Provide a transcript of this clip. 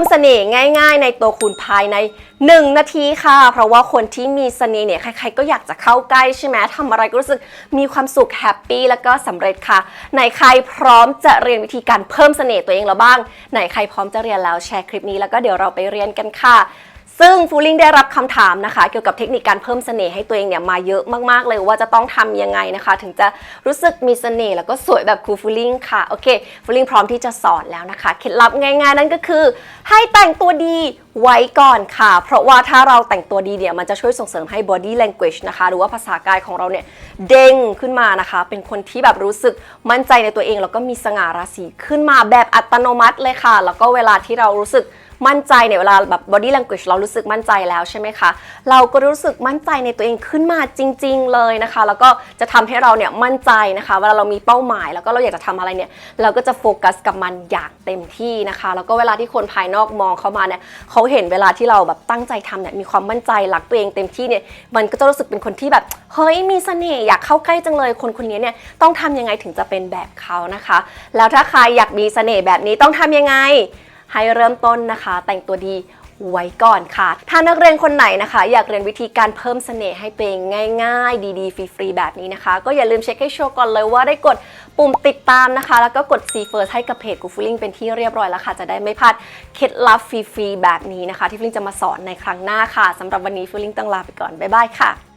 มเสน่ห์ง่าย ๆ ในตัวคุณภายใน 1 นาทีค่ะ เพราะว่าคนที่มีเสน่ห์เนี่ยใคร ๆ ก็อยากจะเข้าใกล้ใช่ไหมทำอะไรก็รู้สึกมีความสุขแฮปปี้แล้วก็สำเร็จค่ะไหนใครพร้อมจะเรียนวิธีการเพิ่มเสน่ห์ตัวเองแล้วบ้าง ไหนใครพร้อมจะเรียนแล้วแชร์คลิปนี้แล้วก็เดี๋ยวเราไปเรียนกันค่ะ ซึ่งฟูลิงได้รับคำถามนะคะ เกี่ยวกับเทคนิคการเพิ่มเสน่ห์ให้ตัวเองเนี่ยมาเยอะมากๆเลยว่าจะต้องทำยังไงนะคะ ถึงจะรู้สึกมีเสน่ห์แล้วก็สวยแบบครูฟูลิงค่ะโอเคฟูลิงพร้อมที่จะสอนแล้วนะคะเคล็ดลับง่ายๆนั่นก็คือ ให้แต่งตัวดีไว้ก่อนค่ะ เพราะว่าถ้าเราแต่งตัวดีเนี่ยมันจะช่วยส่งเสริมให้ body language นะคะ หรือว่าภาษากายของเราเนี่ยเด้งขึ้นมานะคะ เป็นคนที่แบบรู้สึกมั่นใจในตัวเอง แล้วก็มีสง่าราศีขึ้นมาแบบอัตโนมัติเลยค่ะ แล้วก็เวลาที่เรารู้สึก มั่นใจเนี่ยเวลาแบบ body language เรารู้สึกมั่นใจแล้วใช่ไหมคะ เราก็รู้สึกมั่นใจในตัวเองขึ้นมาจริง ๆ เลยนะคะ แล้วก็จะทำให้เราเนี่ยมั่นใจนะคะเวลาเรามีเป้าหมาย แล้วก็เราอยากจะทำอะไรเนี่ยเราก็จะโฟกัสกับมันอย่างเต็มที่นะคะ แล้วก็เวลาที่คนภายนอกมองเข้ามาเนี่ยเขาเห็นเวลาที่เราแบบตั้งใจทำเนี่ยมีความมั่นใจรักตัวเองเต็มที่เนี่ยมันก็จะรู้สึกเป็นคนที่แบบเฮ้ยมีเสน่ห์อยากเข้าใกล้จังเลยคนคนนี้เนี่ยต้องทำยังไงถึงจะเป็นแบบเขานะคะ แล้วถ้าใครอยากมีเสน่ห์แบบนี้ต้องทำยังไง ให้เริ่มต้นนะคะ แต่งตัวดีไว้ก่อนค่ะ ถ้านักเรียนคนไหนนะคะ อยากเรียนวิธีการเพิ่มเสน่ห์ให้ตัวเองง่าย ๆ ดีๆ ฟรีๆ แบบนี้นะคะ ก็อย่าลืมเช็คให้ชัวร์ก่อนเลยว่าได้กดปุ่มติดตามนะคะ แล้วก็กด see first ให้กับเพจกูฟลิงเป็นที่เรียบร้อยแล้วค่ะ จะได้ไม่พลาดเคล็ดลับฟรีๆ แบบนี้นะคะ ที่ฟลิงจะมาสอนในครั้งหน้าค่ะสำหรับวันนี้ฟลิงต้องลาไปก่อนบ๊ายบายค่ะ